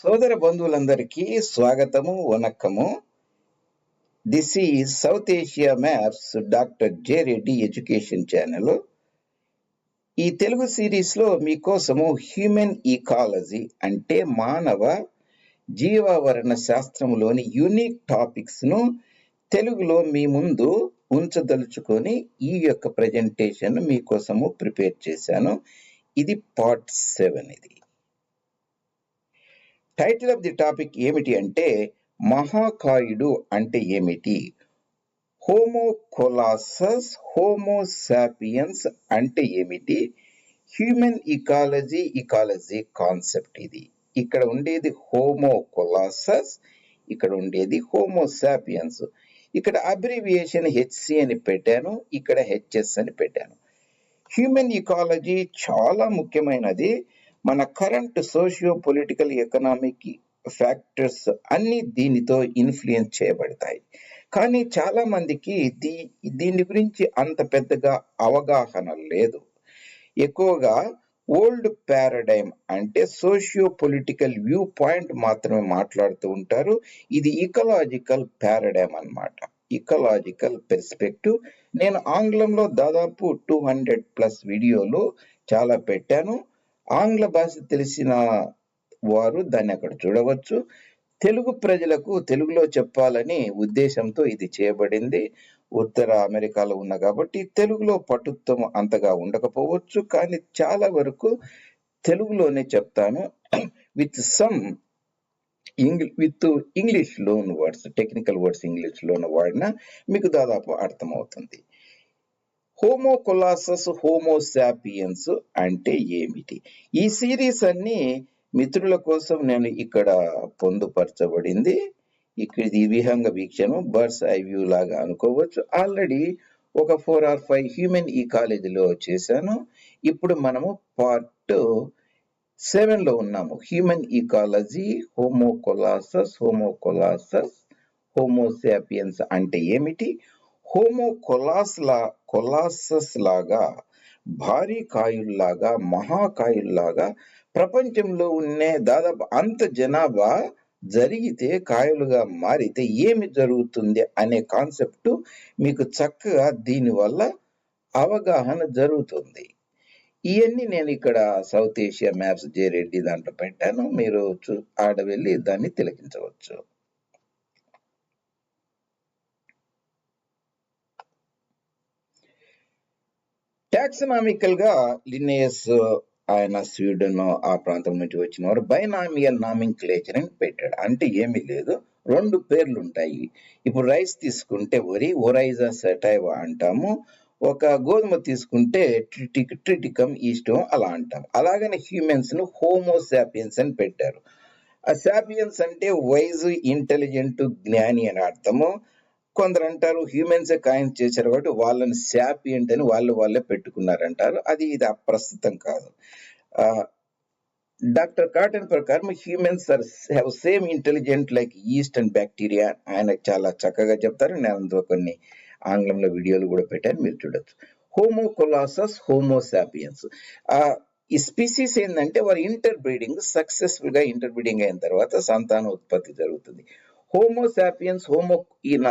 సోదర బంధువులందరికీ స్వాగతము వనక్కము దిస్ ఈ South Asia maps doctor J Reddy education channel ఈ తెలుగు సిరీస్లో మీకోసము హ్యూమన్ ఈకాలజీ అంటే మానవ జీవావరణ శాస్త్రంలోని యూనిక్ టాపిక్స్ను తెలుగులో మీ ముందు ఉంచదలుచుకొని ఈ యొక్క ప్రజెంటేషన్ మీకోసము ప్రిపేర్ చేశాను. ఇది పార్ట్ సెవెన్ ఇది. టైటిల్ ఆఫ్ ది టాపిక్ ఏమిటి అంటే మహాకాయుడు అంటే ఏమిటి? హోమోకొలాసస్ హోమోసాపియన్స్ అంటే ఏమిటి? హ్యూమన్ ఇకాలజీ ఇకాలజీ కాన్సెప్ట్ ఇది. ఇక్కడ ఉండేది హోమోకొలాసస్ ఇక్కడ ఉండేది హోమోసాపియన్స్ ఇక్కడ అబ్రివియేషన్ హెచ్సి అని పెట్టాను ఇక్కడ హెచ్ఎస్ అని పెట్టాను. హ్యూమన్ ఇకాలజీ చాలా ముఖ్యమైనది. మన current socio political economic factors అన్ని దీనితో ఇన్ఫ్లుయెన్స్ చేయబడతాయి. కానీ చాలా మందికి దీ దీని గురించి అంత పెద్దగా అవగాహన లేదు. ఎక్కువగా ఓల్డ్ పారాడైమ్ అంటే సోషియో పొలిటికల్ వ్యూ పాయింట్ మాత్రమే మాట్లాడుతూ ఉంటారు. ఇది ఇకలాజికల్ పారాడైమ్ అన్నమాట. ఇకలాజికల్ పెర్స్పెక్టివ్ నేను ఆంగ్లంలో దాదాపు టూ హండ్రెడ్ ప్లస్ వీడియోలు చాలా పెట్టాను. ఆంగ్ల భాష తెలిసిన వారు దాన్ని అక్కడ చూడవచ్చు. తెలుగు ప్రజలకు తెలుగులో చెప్పాలని ఉద్దేశంతో ఇది చేయబడింది. ఉత్తర అమెరికాలో ఉన్న కాబట్టి తెలుగులో పటుత్వం అంతగా ఉండకపోవచ్చు. కానీ చాలా వరకు తెలుగులోనే చెప్తాను. With some English with English loan words technical words English loan వాడినా మీకు దాదాపు అర్థమవుతుంది. హోమోకొలాసస్ హోమోసాపియన్స్ అంటే ఏమిటి? ఈ సిరీస్ అన్ని మిత్రుల కోసం నేను ఇక్కడ పొందుపరచబడింది. ఇక్కడ ఇది విహంగ వీక్షణం బర్డ్స్ ఐ వ్యూ లాగా అనుకోవచ్చు. ఆల్రెడీ ఒక ఫోర్ ఆర్ ఫైవ్ హ్యూమన్ ఈ కాలేజీలో చేశాను. ఇప్పుడు మనము పార్ట్ సెవెన్లో ఉన్నాము. Human ecology homo colossus homo colossus homo sapiens అంటే ఏమిటి? హోమోకొలాస్ లా కొలాసస్ లాగా భారీ కాయుల్లాగా మహాకాయుల్లాగా ప్రపంచంలో ఉండే దాదాపు అంత జనాభా జరిగితే కాయలుగా మారితే ఏమి జరుగుతుంది అనే కాన్సెప్ట్ మీకు చక్కగా దీనివల్ల అవగాహన జరుగుతుంది. ఇవన్నీ నేను ఇక్కడ South Asia maps J Reddy దాంట్లో పెట్టాను. మీరు చూ ఆడ వెళ్ళి దాన్ని తిలకించవచ్చు. టాక్సనామికల్గా లినేయస్ ఆయన స్వీడన్ ఆ ప్రాంతం నుంచి వచ్చిన వారు బైనామియల్ నామింగ్ క్లేచర్ అని పెట్టాడు. అంటే ఏమీ లేదు. రెండు పేర్లు ఉంటాయి ఇప్పుడు రైస్ తీసుకుంటే వరి ఒరైజా సెటైవా అంటాము. ఒక గోధుమ తీసుకుంటే ట్రిటిక్ ట్రిటికమ్ ఈస్టం అలా అంటాం. అలాగనే హ్యూమన్స్ను హోమోసాపియన్స్ అని పెట్టారు. ఆ సాపియన్స్ అంటే వైజ్ ఇంటెలిజెంట్ జ్ఞాని అని అర్థము. కొందరు అంటారు హ్యూమెన్సే కాయిన్ చేశారు కాబట్టి వాళ్ళని శాపియంట్ అని వాళ్ళు వాళ్ళే పెట్టుకున్నారంటారు. అది ఇది అప్రస్తుతం కాదు. డాక్టర్ కాటన్ ప్రకారం humans are have same intelligent like yeast and bacteria ఆయన చాలా చక్కగా చెప్తారు. నేను అందులో కొన్ని ఆంగ్లంలో వీడియోలు కూడా పెట్టాను మీరు చూడొచ్చు. హోమోకొలాసస్ హోమోసాపియన్స్ ఈ స్పీసీస్ ఏంటంటే వారి ఇంటర్ బ్రీడింగ్ సక్సెస్ఫుల్గా ఇంటర్ బ్రీడింగ్ అయిన తర్వాత సంతాన ఉత్పత్తి జరుగుతుంది హోమోసాపియన్స్ హోమో ఈయన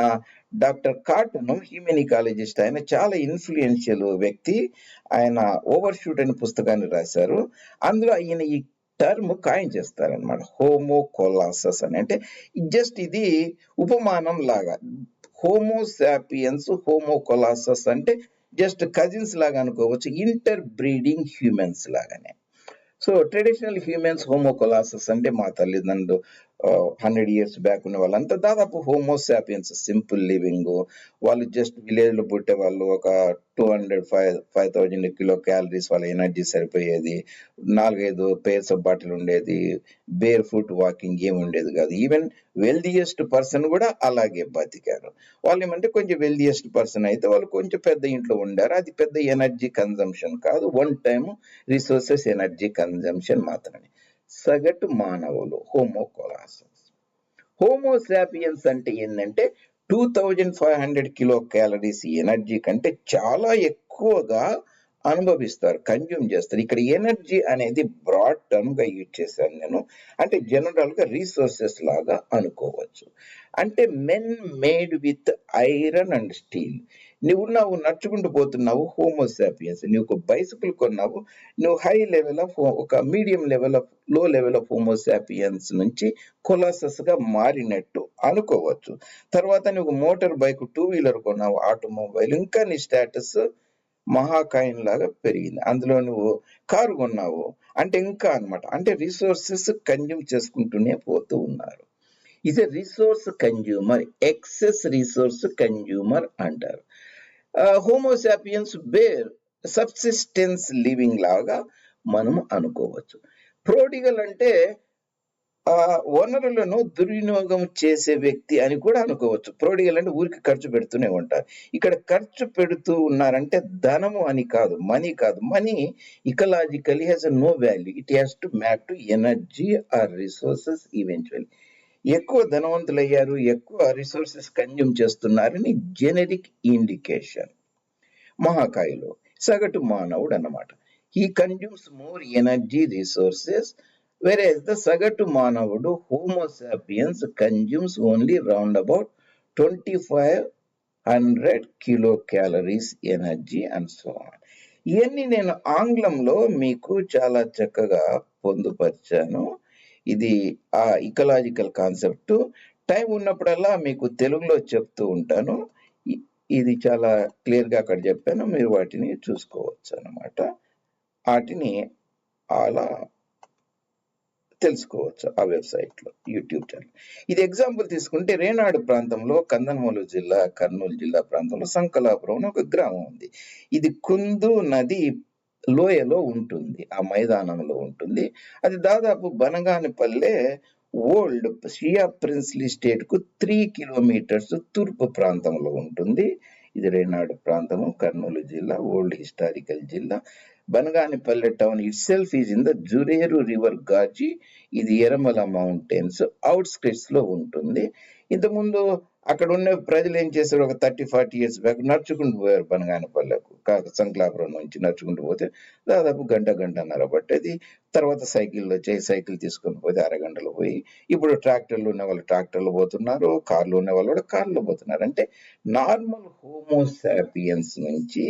డాక్టర్ కాటన్ హ్యూమెనికాలజిస్ట్ ఆయన చాలా ఇన్ఫ్లుయెన్షియల్ వ్యక్తి. ఆయన ఓవర్ షూట్ అనే పుస్తకాన్ని రాశారు. అందులో ఈయన ఈ టర్మ్ కాయిన్ చేస్తారనమాట హోమోకోలాసస్ అని. అంటే జస్ట్ ఇది ఉపమానం లాగా. హోమోసాపియన్స్ హోమోకోలాసస్ అంటే జస్ట్ కజిన్స్ లాగా అనుకోవచ్చు. ఇంటర్ బ్రీడింగ్ హ్యూమెన్స్ లాగానే. So traditional humans homo colossus అంటే మా తల్లిదండ్రులు హండ్రెడ్ ఇయర్స్ బ్యాక్ ఉన్న వాళ్ళంతా దాదాపు హోమోసాపియన్స్ సింపుల్ లివింగ్ వాళ్ళు జస్ట్ విలేజ్లో పుట్టే వాళ్ళు ఒక two hundred five five thousand kilo calories వాళ్ళ ఎనర్జీ సరిపోయేది. నాలుగైదు పేర్స్ ఆఫ్ బట్టలు ఉండేది. బేర్ ఫుట్ వాకింగ్ ఏమి ఉండేది కాదు. ఈవెన్ వెల్దియెస్ట్ పర్సన్ కూడా అలాగే బతికారు. వాళ్ళు ఏమంటే కొంచెం వెల్దియెస్ట్ పర్సన్ అయితే వాళ్ళు కొంచెం పెద్ద ఇంట్లో ఉండారు. అది పెద్ద ఎనర్జీ కన్జంప్షన్ కాదు. One time resources energy consumption మాత్రమే. సగటు మానవులు హోమోకొలాసస్. హోమోసాపియన్స్ అంటే ఏంటంటే two thousand five hundred kilo calories energy కంటే చాలా ఎక్కువగా అనుభవిస్తారు కన్జ్యూమ్ చేస్తారు. ఇక్కడ ఎనర్జీ అనేది బ్రాడ్ టర్మ్గా యూజ్ చేశాను నేను. అంటే జనరల్గా రీసోర్సెస్ లాగా అనుకోవచ్చు. అంటే men made with iron and steel. నువ్వు నువ్వు నడుచుకుంటూ పోతున్నావు హోమోసాపియన్స్ నువ్వు ఒక బైసికల్ కొన్నావు నువ్వు హై లెవెల్ ఆఫ్ ఒక మీడియం లెవెల్ ఆఫ్లో లెవెల్ ఆఫ్ హోమోసాపియన్స్ నుంచి కొలాసస్గా మారినట్టు అనుకోవచ్చు. తర్వాత నువ్వు మోటార్ బైక్ టూ వీలర్ కొన్నావు ఆటోమొబైల్ ఇంకా నీ స్టేటస్ మహాకాయం లాగా పెరిగింది. అందులో నువ్వు కారు కొన్నావు. అంటే ఇంకా అన్నమాట. అంటే రిసోర్సెస్ కన్జ్యూమ్ చేసుకుంటూనే పోతూ ఉన్నారు. ఇది resource consumer excess resource consumer అంటారు. Homo sapiens bare subsistence living లాగా మనం అనుకోవచ్చు. ప్రోడిగల్ అంటే ఆ వనరులను దుర్వినియోగం చేసే వ్యక్తి అని కూడా అనుకోవచ్చు. ప్రోడిగల్ అంటే ఊరికి ఖర్చు పెడుతూనే ఉంటారు. ఇక్కడ ఖర్చు పెడుతూ ఉన్నారంటే ధనము అని కాదు మనీ కాదు. Money ecologically has no value it has to map to energy or resources eventually ఎక్కువ ధనవంతులయ్యారు ఎక్కువ రిసోర్సెస్ కన్జ్యూమ్ చేస్తున్నారని జెనరిక్ ఇండికేషన్ మహాకాయలో సగటు మానవుడు అన్నమాట. ఈ కన్జ్యూమ్స్ మోర్ ఎనర్జీ రిసోర్సెస్ వేరే ద సగటు మానవుడు Homo sapiens consumes only round about twenty five hundred kilo calories energy and so on ఇవన్నీ నేను ఆంగ్లంలో మీకు చాలా చక్కగా పొందుపరిచాను. ఇది ఆ ఇకలాజికల్ కాన్సెప్ట్ టైం ఉన్నప్పుడల్లా మీకు తెలుగులో చెప్తూ ఉంటాను. ఇది చాలా క్లియర్గా అక్కడ చెప్పాను. మీరు వాటిని చూసుకోవచ్చు అన్నమాట. వాటిని అలా తెలుసుకోవచ్చు ఆ వెబ్సైట్లో యూట్యూబ్ ఛానల్. ఇది ఎగ్జాంపుల్ తీసుకుంటే రేనాడు ప్రాంతంలో కందనమూలు జిల్లా కర్నూలు జిల్లా ప్రాంతంలో సంకలాపురం అని ఒక గ్రామం ఉంది. ఇది కుందు నది లోయలో ఉంటుంది ఆ మైదానంలో ఉంటుంది. అది దాదాపు బనగానిపల్లె ఓల్డ్ షియా ప్రిన్స్లీ స్టేట్కు త్రీ కిలోమీటర్స్ తూర్పు ప్రాంతంలో ఉంటుంది. ఇది రేనాడు ప్రాంతము కర్నూలు జిల్లా ఓల్డ్ హిస్టారికల్ జిల్లా. Banaganapalle town itself is in the Jurreru river Ghazi. ఇది ఎరమల మౌంటైన్స్ అవుట్స్కట్స్లో ఉంటుంది. ఇంతకుముందు అక్కడ ఉన్న ప్రజలు ఏం చేశారు? ఒక థర్టీ ఫార్టీ ఇయర్స్ బ్యాక్ నడుచుకుంటూ పోయారు పనగానపల్లెకు. కాక సంక్లాపురం నుంచి నడుచుకుంటూ పోతే దాదాపు గంట గంటన్నర పట్టేది. తర్వాత సైకిళ్ళు వచ్చాయి సైకిల్ తీసుకొని పోతే అరగంటలో పోయి ఇప్పుడు ట్రాక్టర్లు ఉన్న వాళ్ళు ట్రాక్టర్లు పోతున్నారు కార్లు ఉన్న వాళ్ళు కూడా కార్లు పోతున్నారు. అంటే నార్మల్ హోమోసాపియన్స్ నుంచి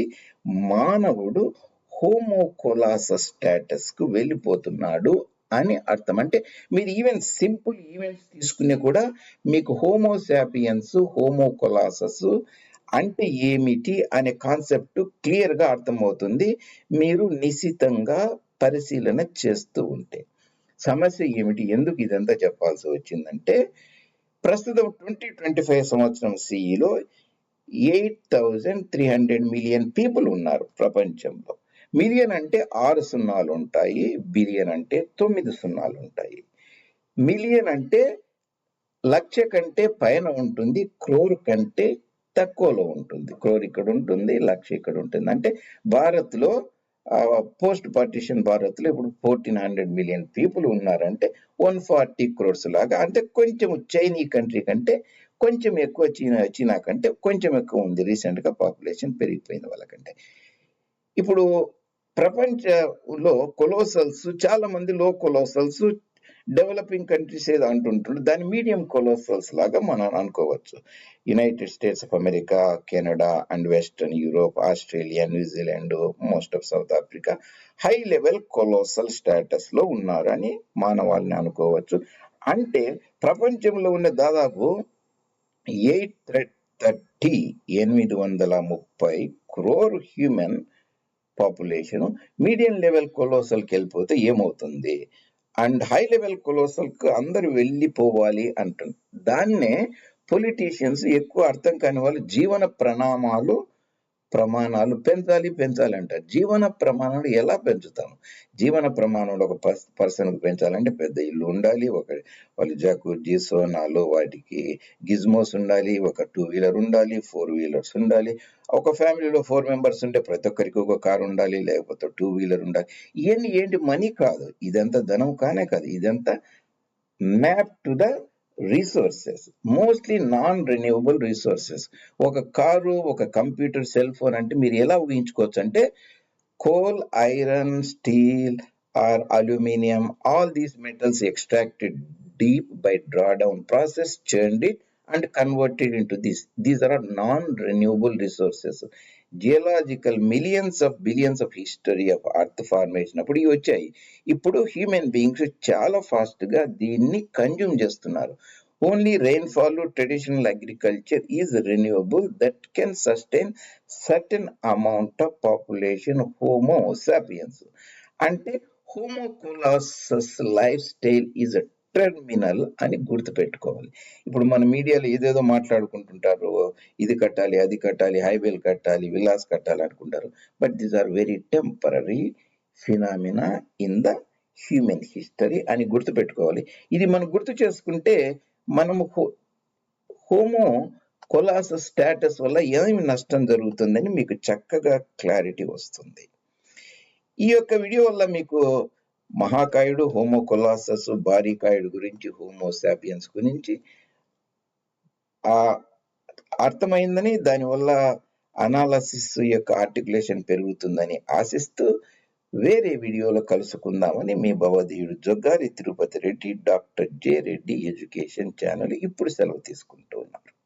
మానవుడు హోమోకొలాసస్ స్టేటస్కు వెళ్ళిపోతున్నాడు అని అర్థం. అంటే మీరు ఈవెన్ సింపుల్ ఈవెంట్స్ తీసుకునే కూడా మీకు హోమోసాపియన్స్ హోమోకొలాసస్ అంటే ఏమిటి అనే కాన్సెప్ట్ క్లియర్గా అర్థమవుతుంది. మీరు నిశితంగా పరిశీలన చేస్తూ ఉంటే. సమస్య ఏమిటి? ఎందుకు ఇదంతా చెప్పాల్సి వచ్చిందంటే ప్రస్తుతం ట్వంటీ ట్వంటీ ఫైవ్ సంవత్సరం సిఈలో eight thousand three hundred million people ఉన్నారు ప్రపంచంలో. మిలియన్ అంటే ఆరు సున్నాలు ఉంటాయి బిలియన్ అంటే తొమ్మిది సున్నాలు ఉంటాయి. మిలియన్ అంటే లక్ష కంటే పైన ఉంటుంది క్రోర్ కంటే తక్కువలో ఉంటుంది. క్రోర్ ఇక్కడ ఉంటుంది లక్ష ఇక్కడ ఉంటుంది. అంటే భారత్లో పోస్ట్ పార్టిషన్ భారత్లో ఇప్పుడు ఫోర్టీన్ హండ్రెడ్ మిలియన్ పీపుల్ ఉన్నారంటే వన్ ఫార్టీ క్రోర్స్ లాగా. అంటే కొంచెం చైనీ కంట్రీ కంటే కొంచెం ఎక్కువ చీనా చీనా కంటే కొంచెం ఎక్కువ ఉంది రీసెంట్గా పాపులేషన్ పెరిగిపోయింది వాళ్ళకంటే. ఇప్పుడు ప్రపంచంలో కొలోసల్స్ చాలా మంది లో కొలోసల్స్ డెవలపింగ్ కంట్రీస్ ఏదో అంటుంటారు దాని మీడియం కొలోసల్స్ లాగా మనం అనుకోవచ్చు. United States of America Canada and Western Europe Australia New Zealand most of South Africa high level colossal స్టేటస్లో ఉన్నారని మానవాళ్ళని అనుకోవచ్చు. అంటే ప్రపంచంలో ఉన్న దాదాపు ఎయిట్ థర్టీ ఎనిమిది వందల ముప్పై crore human population medium level కొలోసల్కి వెళ్ళిపోతే ఏమవుతుంది? అండ్ హై లెవెల్ కొలోసల్కి అందరు అందరూ వెళ్ళిపోవాలి అంటుంది దాన్నే పొలిటీషియన్స్ ఎక్కువ అర్థం కాని వాళ్ళు జీవన ప్రణామాలు ప్రమాణాలు పెంచాలి పెంచాలి అంటారు జీవన ప్రమాణాలు ఎలా పెంచుతాము? జీవన ప్రమాణాలు ఒక పర్సన్ పెంచాలంటే పెద్ద ఇల్లు ఉండాలి ఒక వాళ్ళు జకూర్జీ సోనాలు వాటికి గిజ్మోస్ ఉండాలి ఒక టూ వీలర్ ఉండాలి ఫోర్ వీలర్స్ ఉండాలి. ఒక ఫ్యామిలీలో ఫోర్ మెంబర్స్ ఉంటే ప్రతి ఒక్కరికి ఒక కారు ఉండాలి లేకపోతే టూ వీలర్ ఉండాలి. ఇవన్నీ ఏంటి? మనీ కాదు. ఇదంతా ధనం కానే కాదు. ఇదంతా map to the resources mostly non renewable resources ఒక కారు ఒక కంప్యూటర్ సెల్ ఫోన్ అంటే మీరు ఎలా ఊహించుకోవచ్చు అంటే coal iron steel or aluminium all these metals extracted deep by draw down process చేయండి and converted into this these are non renewable resources geological millions of billions of history of earth formation అప్పుడు ఇవి వచ్చాయి. ఇప్పుడు human beings చాలా ఫాస్ట్గా దీన్ని consume చేస్తున్నారు. Only rainfall traditional agriculture is renewable that can sustain certain amount of population Homo sapiens అంటే Homo colossus life style is terminal అని గుర్తుపెట్టుకోవాలి. ఇప్పుడు మన మీడియాలో ఏదేదో మాట్లాడుకుంటుంటారు ఇది కట్టాలి అది కట్టాలి హైవేలు కట్టాలి విలాస్ కట్టాలి అనుకుంటారు but these are very temporary phenomena in the human history అని గుర్తుపెట్టుకోవాలి. ఇది మనం గుర్తు చేసుకుంటే మనము హో- హోమో కొలాస స్టేటస్ వల్ల ఏమి నష్టం జరుగుతుందని మీకు చక్కగా క్లారిటీ వస్తుంది. ఈ యొక్క వీడియో వల్ల మీకు మహాకాయుడు హోమో కొలాసస్ భారీకాయుడు గురించి హోమో సాపియన్స్ గురించి. ఆ అర్థమైందని దానివల్ల అనాలసిస్ యొక్క ఆర్టికులేషన్ పెరుగుతుందని ఆశిస్తూ వేరే వీడియోలో కలుసుకుందామని మీ భవదీయుడు Joggari Tirupati Reddy doctor J Reddy education channel ఇప్పుడు సెలవు తీసుకుంటూ ఉన్నారు